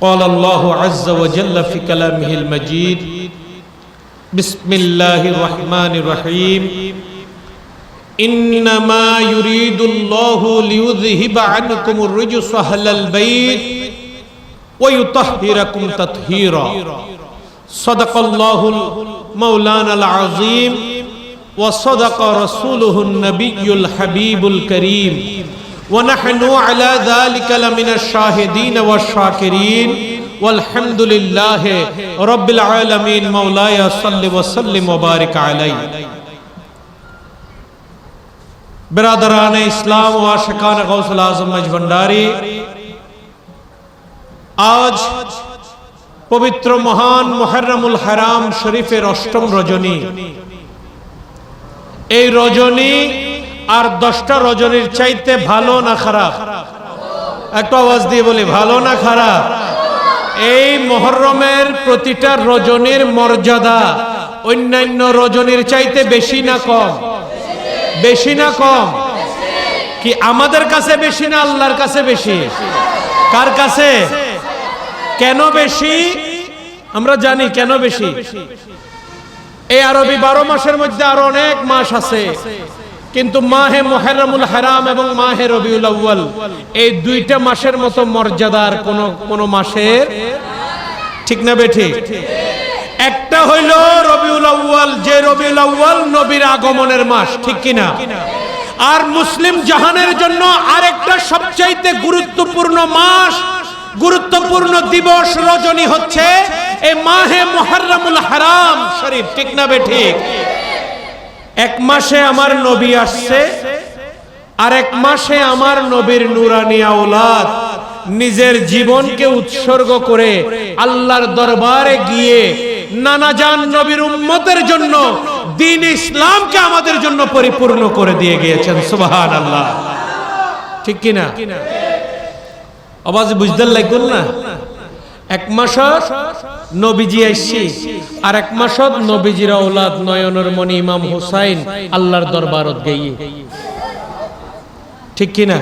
قال الله عز وجل في كلامه المجيد بسم الله الرحمن الرحيم. إنما يريد الله ليذهب عنكم الرجس أهل البيت ويطهركم تطهيرا. صدق الله مولانا العظيم وصدق رسوله النبي الحبيب الكريم. ونحن على ذلك لمن الشاهدين والشاكرين والحمد لله رب العالمين مولاي صل وسلم وبارك عليه برادران ইসলাম ও আশিকান গৌসুল আজম মজভন্ডারি আজ পবিত্র মহান মোহরমুল হারাম শরীফের অষ্টম রজনী এই রজনী আর দশটা রজনীর চাইতে ভালো না খারাপ? একটা আওয়াজ দিয়ে বলি, ভালো না খারাপ? এই মহরমের প্রতিটা রজনীর মর্যাদা অন্যান্য রজনীর চাইতে বেশি না কম? বেশি না কম? কি আমাদের কাছে বেশি না আল্লাহর কাছে বেশি? কার কাছে? কেন বেশি? আমরা জানি কেন বেশি। এই আরবি বারো মাসের মধ্যে আরও অনেক মাস আছে। কিন্তু মাহে মোহেরমুল হারাম এবং মাহে রবিউল আউ্বাল এই দুইটা মাসের মতো মর্যাদার কোন কোন মাসের ঠিক না বেঠি? একটা হইল রবিউল আউ্বাল যে রবিউল আউ্বাল নবীর আগমনের মাস, ঠিক কিনা? আর মুসলিম জাহানের জন্য আরেকটা সবচাইতে গুরুত্বপূর্ণ মাস, গুরুত্বপূর্ণ দিবস রজনী হচ্ছে এই মাহে মোহাররমুল হারাম শরীফ, ঠিক না বে ঠিক এক মাসে আমার নবী আসছে আর এক মাসে আমার নবীর নুরানি আওলাদ নিজের জীবনকে উৎসর্গ করে আল্লাহর দরবারে গিয়ে নানা নানাজান নবীর উম্মতের জন্য দিন ইসলামকে আমাদের জন্য পরিপূর্ণ করে দিয়ে গিয়েছেন সুবহান আল্লাহ ঠিক কিনা? আওয়াজ বুঝতে লাগল না? এক মাস নবীজি আসছি আর এক মাসত নবীজির ঔলাদ নয়নের মণি ইমাম হুসাইন আল্লাহর দরবারত গিয়ে ঠিক কিনা?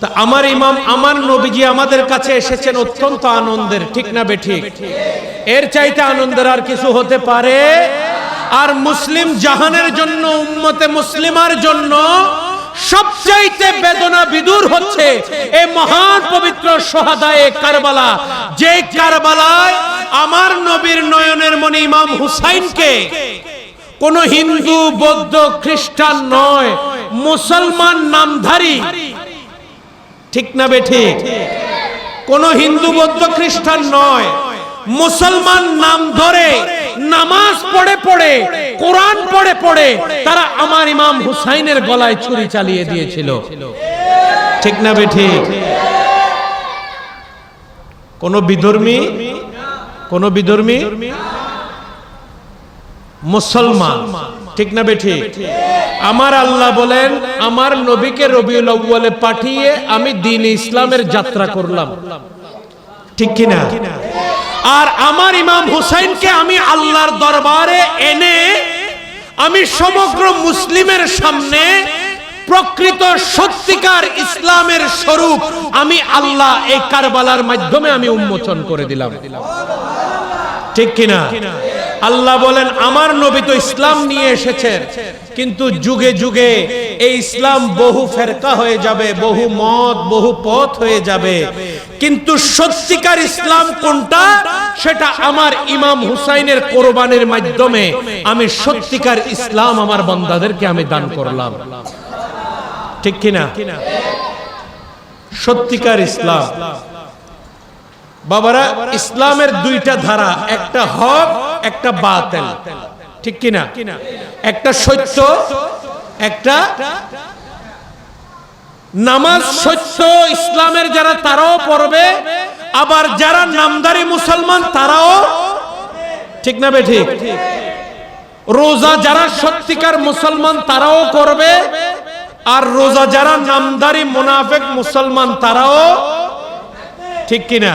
তা আমার ইমাম আমার নবীজি আমাদের কাছে এসেছেন অত্যন্ত আনন্দের ঠিক না বেঠিক এর চাইতে আনন্দের আর কিছু হতে পারে? আর মুসলিম জাহানের জন্য উম্মতে মুসলিমার জন্য সবচাইতে বেদনা বিদুর হচ্ছে এই মহান পবিত্র সোহাদায়ে কারবালা। যে কারবালায় আমার নবীর নয়নের মনি ইমাম হুসাইনকে কোন হিন্দু, বৌদ্ধ, খ্রিস্টান নয়, মুসলমান নামধারী, ঠিক না বে ঠিক? কোন হিন্দু, বৌদ্ধ, খ্রিস্টান নয় মুসলমান নাম ধরে, নামাজ পড়ে পড়ে, কোরআন পড়ে পড়ে, তারা আমার ইমাম হুসাইনের গলায় ছুরি চালিয়ে দিয়েছিল। ঠিক না বে ঠিক কোন বিধর্মী? কোন বিধর্মী? মুসলমান। ঠিক না বেঠি? আমার আল্লাহ বলেন, আমার নবীকে রবিউল আউ্বালে পাঠিয়ে আমি দিন ইসলামের যাত্রা করলাম। ঠিক কিনা? আর আমার ইমাম হুসাইনকে আমি আল্লাহর দরবারে এনে আমি সমগ্র মুসলিমের সামনে প্রকৃত সত্যিকার ইসলামের স্বরূপ আমি আল্লাহ এই কারবালার মাধ্যমে আমি উন্মোচন করে দিলাম। ঠিক কিনা? আল্লাহ বলেন, আমার নবী তো ইসলাম নিয়ে এসেছেন কিন্তু যুগে যুগে এই ইসলাম বহু ফেরকা হয়ে যাবে, বহু মত, বহু পথ হয়ে যাবে। কিন্তু সত্যিকার ইসলাম কোনটা? সেটা আমার ইমাম হুসাইনের কোরবানের মাধ্যমে আমি সত্যিকার ইসলাম আমার বন্দাদেরকে আমি দান করলাম। ঠিক কিনা? সত্যিকার ইসলাম। বাবারা, ইসলামের দুইটা ধারা, একটা হক একটা বাতেল। ঠিক কিনা? একটা সত্য, একটা নামাজ সত্য, ইসলামের যারা তারাও পড়বে, আবার যারা নামদারি মুসলমান তারাও ঠিক না বে ঠিক? রোজা যারা সত্যিকার মুসলমান তারাও করবে, আর রোজা যারা নামদারি মুনাফেক মুসলমান তারাও ঠিক কিনা?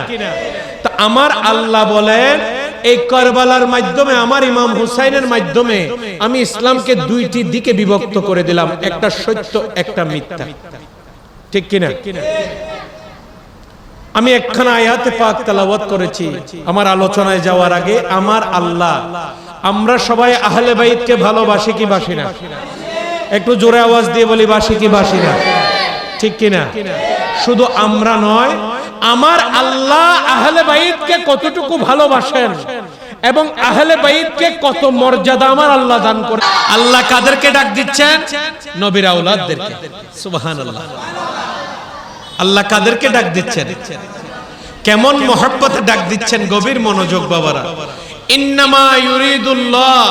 তা আমার আল্লাহ বলেন এই কারবালার মাধ্যমে, আমার ইমাম হুসাইনের মাধ্যমে আমি ইসলামকে দুইটি দিকে বিভক্ত করে দিলাম, একটা সত্য, একটা মিথ্যা। ঠিক কিনা? আমি একখানা আয়াতে পাক তেলাওয়াত করেছি, আমার আলোচনায় যাওয়ার আগে, আমার আল্লাহ, আমরা সবাই আহলে বাইতকে ভালোবাসি কি বাসি না? একটু জোরে আওয়াজ দিয়ে বলি, বাসি কি বাসি না? ঠিক কিনা? শুধু আমরা নয় আমার আল্লাহ আহলে বাইতকে কতটুকু ভালোবাসেন এবং আহলে বাইতকে কত মর্যাদা আমার আল্লাহ দান করে আল্লাহ কাদেরকে ডাক দিচ্ছেন? নবীর আউলাদদেরকে সুবহানাল্লাহ। আল্লাহ কাদেরকে ডাক দিচ্ছেন? কেমন মহব্বতে ডাক দিচ্ছেন গভীর মনোযোগ বাবারা। ইন্নামা ইউরিদুল্লাহ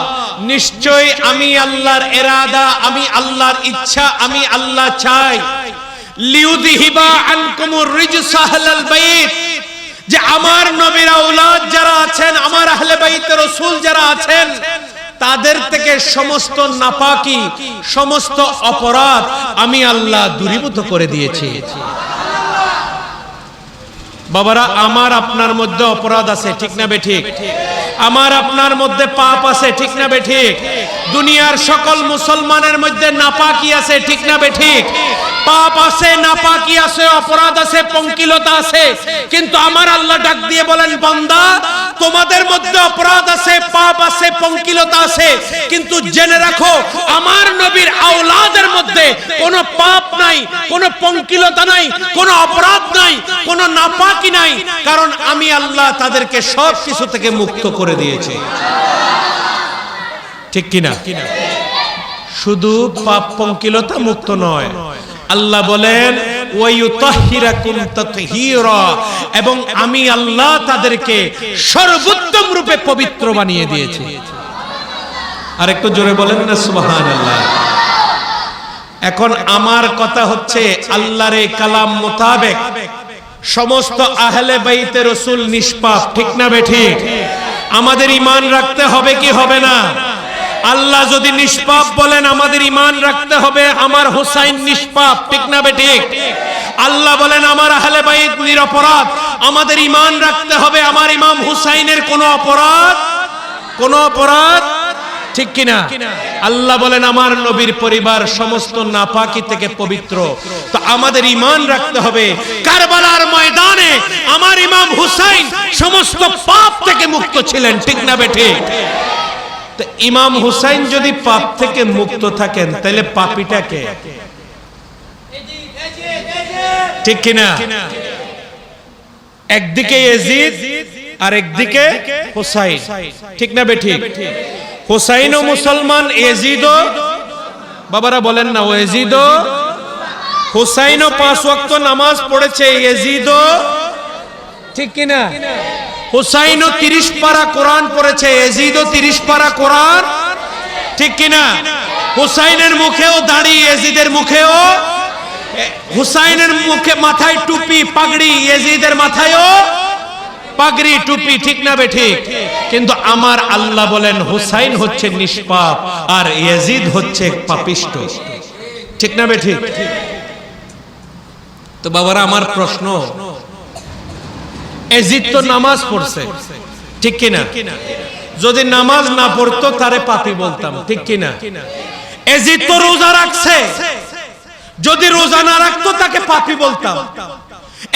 নিশ্চয় আমি আল্লাহর এরাদা, আমি আল্লাহর ইচ্ছা, আমি আল্লাহ চাই। লিউযহিবা আনকুমুর রিজসা আহলাল বাইত, যে আমার নবীর আওলাদ যারা আছেন, আমার আহলে বাইতের রাসূল যারা আছেন, তাদের থেকে সমস্ত নাপাকি, সমস্ত অপরাধ আমি আল্লাহ দূরীভূত করে দিয়েছি। বাবারা, আমার আপনার মধ্যে অপরাধ আছে, ঠিক না বেঠিক আমার আপনার মধ্যে পাপ আছে, ঠিক না বেঠিক দুনিয়ার সকল মুসলমানের মধ্যে নাপাকি আছে, ঠিক না বেঠিক পাপ আছে নাপাকি আছে অপরাধ আছে পঙ্কিলতা আছে। কিন্তু আমার আল্লাহ ডাক দিয়ে বলেন বান্দা তোমাদের মধ্যে অপরাধ আছে পাপ আছে পঙ্কিলতা আছে। কিন্তু জেনে রাখো আমার নবীর আওলাদের মধ্যে কোনো পাপ নাই কোনো পঙ্কিলতা নাই কোনো অপরাধ নাই কোনো নাপাকি নাই। কারণ আমি আল্লাহ তাদেরকে সব কিছু থেকে মুক্ত করে দিয়েছি। ঠিক কিনা? শুধু পাপ পঙ্কিলতা মুক্ত নয় আল্লাহ বলেন এবং আমি আল্লাহ তাদেরকে সর্বোত্তম রূপে পবিত্র বানিয়ে দিয়েছি। আর একটু জোরে বলেন না, সুবহানাল্লাহ। এখন আমার কথা হচ্ছে, আল্লাহর কালাম মোতাবেক সমস্ত আহলে বাইতে রসুল নিষ্পাপ, ঠিক না বেঠিক আমাদের ইমান রাখতে হবে কি হবে না? আল্লাহ যদি নিষ্পাপ বলেন, আমাদের ইমান রাখতে হবে, আমার হুসাইন নিষ্পাপ, ঠিক না বেঠিক আল্লাহ বলেন, আমার আহলে বাইত নিরপরাধ, আমাদের ইমান রাখতে হবে, আমার ইমাম হুসাইনের কোনো অপরাধ কোনো অপরাধ, ঠিক কিনা? আল্লাহ বলেন, আমার নবীর পরিবার সমস্ত নাপাকি থেকে পবিত্র। তো আমাদের ইমান রাখতে হবে, কারবালার ময়দানে আমার ইমাম হুসাইন সমস্ত পাপ থেকে মুক্ত ছিলেন, ঠিক না বেঠে তো ইমাম হুসাইন যদি পাপ থেকে মুক্ত থাকেন, তাহলে পাপিটাকে ঠিক কিনা? একদিকে এজিদ আর একদিকে হুসাইন। ঠিক না বেঠিক ও মুসলমান এজিদও বাবারা বলেন না ও এজিদও হুসাইনও পাঁচ ওয়াক্ত নামাজ পড়েছে এজিদও ঠিক কিনা? হুসাইনও তিরিশ পারা কোরআন পড়েছে, এজিদও তিরিশ পারা কোরআন। ঠিক কিনা? হুসাইনের মুখেও দাড়ি, এজিদের মুখেও হুসাইনের মুখে মাথায় টুপি, পাগড়ি, এজিদের মাথায়ও পাগড়ি, টুপি, ঠিক না বে ঠিক? কিন্তু আমার আল্লাহ বলেন, হুসাইন হচ্ছে নিষ্পাপ, আর ইয়াজিদ হচ্ছে পাপিষ্ট। ঠিক না বে ঠিক? তো বাবারা, আমার প্রশ্ন এজিদ তো নামাজ পড়ছে। ঠিক কিনা? যদি নামাজ না পড়তো, তারে পাপি বলতাম। ঠিক কিনা? এজিদ তো রোজা রাখছে। যদি রোজা না রাখতো, তাকে পাপি বলতাম।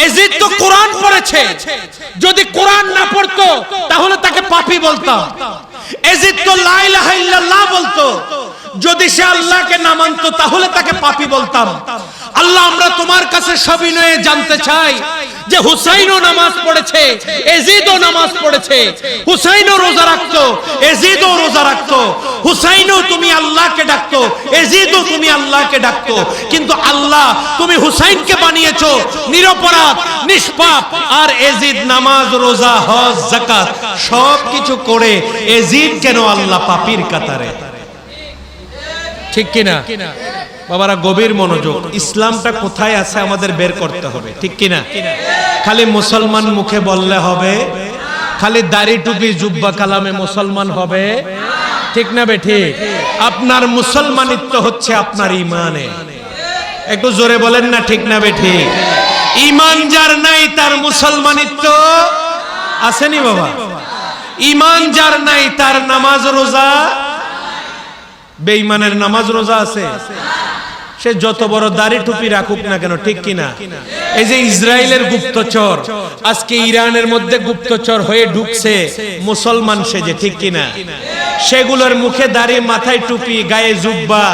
এজিদ তো কোরআন পড়েছে। যদি কোরআন না পড়তো, তাহলে তাকে পাপি বলতাম। এজিদ তো লা ইলাহা ইল্লাল্লাহ বলতো। যদি সে আল্লাহকে না মানতো, তাহলে তাকে পাপি বলতাম। আল্লাহ, আমরা তোমার কাছে সবিনয়ে জানতে চাই। যে হুসাইনও নামাজ পড়েছে এজিদও নামাজ পড়েছে। হুসাইনও রোজা রাখতো এজিদও রোজা রাখতো। হুসাইনও তুমি আল্লাহকে ডাকতো এজিদও তুমি আল্লাহকে ডাকতো। কিন্তু আল্লাহ, তুমি হুসাইনকে বানিয়েছো, নিরপরাধ, নিষ্পাপ, আর এজিদ নামাজ, রোজা, হজ, যাকাত সব কিছু করে এজিদ কেন আল্লাহ পাপির কাতারে? ঠিক কিনা? বাবারা, গভীর মনোযোগ। ইসলামটা কোথায় আছে আমাদের বের করতে হবে, ঠিক কিনা? খালি মুসলমান মুখে বললে হবে, খালি দাড়ি টুপি জুব্বা কালামে মুসলমান হবে, ঠিক না বেঠি আপনার মুসলমানিত্ব হচ্ছে আপনার ইমানে। একটু জোরে বলেন না, ঠিক না বেঠি ইমান যার নাই, তার মুসলমানিত্ব আসেনি বাবা। ইমান যার নাই, তার নামাজ রোজা, বেঈমানের নামাজ রোজা আছে। সে যত বড় দাড়ি টুপি রাখুক না কেন, ঠিক কিনা? এই যে ইসরায়েলের গুপ্তচর, আজকে ইরানের মধ্যে গুপ্তচর হয়ে ঢুকছে, মুসলমান সেজে ঠিক কিনা? সেগুলোর মুখে দাড়ি, মাথায় টুপি, গায়ে জুব্বা,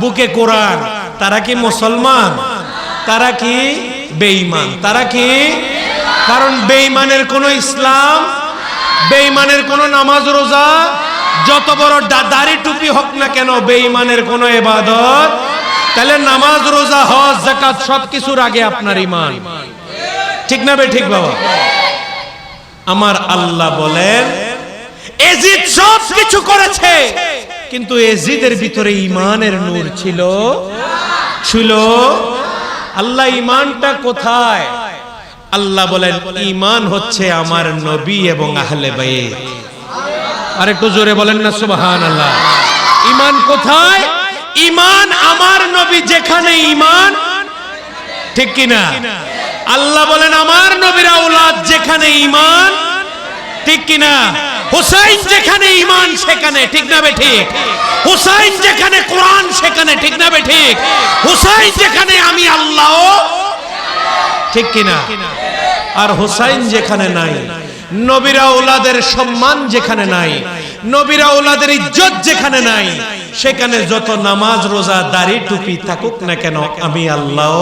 বুকে কোরআন, তারা কি মুসলমান? তারা কি বেঈমান? তারা কি? কারণ বেঈমানের কোনো ইসলাম, বেঈমানের কোনো নামাজ রোজা, যত বড় দাড়ি টুপি হোক না কেন, বেঈমানের কোনো এবাদত তাহলে নামাজ, রোজা, হজ জাকাত সবকিছুর আগে আপনার ইমান ঠিক না বে, ঠিক বাবা? আমার আল্লাহ বলেন, এজিদ সব কিছু করেছে, কিন্তু এজিদের ভিতরে ইমানের নূর ছিল ছিল আল্লাহ ইমানটা কোথায়? আল্লাহ বলেন ইমান হচ্ছে আমার নবী এবং আহলে বাইত। আর একটু জোরে বলেন না সুবহান আল্লাহ ইমান কোথায়? ইমান আমার নবী যেখানে ইমান ঠিক কিনা? আল্লাহ বলেন, আমার নবীর আওলাদ যেখানে ইমান ঠিক কিনা? হুসাইন যেখানে ইমান সেখানে, ঠিক না ঠিক? হুসাইন যেখানে কোরআন, সেখানে, ঠিক না ঠিক? হুসাইন যেখানে আমি আল্লাহ, ঠিক কিনা? আর হুসাইন যেখানে নাই, নবীরা ওলাদের সম্মান যেখানে নাই, নবীরা ওলাদের ইজ্জত যেখানে নাই সেখানে যত নামাজ, রোজা, দাড়ি, টুপি থাকুক না কেন, আমি আল্লাহ।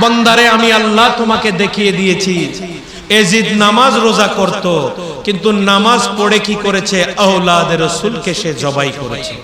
বন্দারে, আমি আল্লাহ তোমাকে দেখিয়ে দিয়েছি। এজিদ নামাজ, রোজা করত, কিন্তু নামাজ পড়ে কি করেছে? আহ্লাদের রসুলকে সে জবাই করেছে।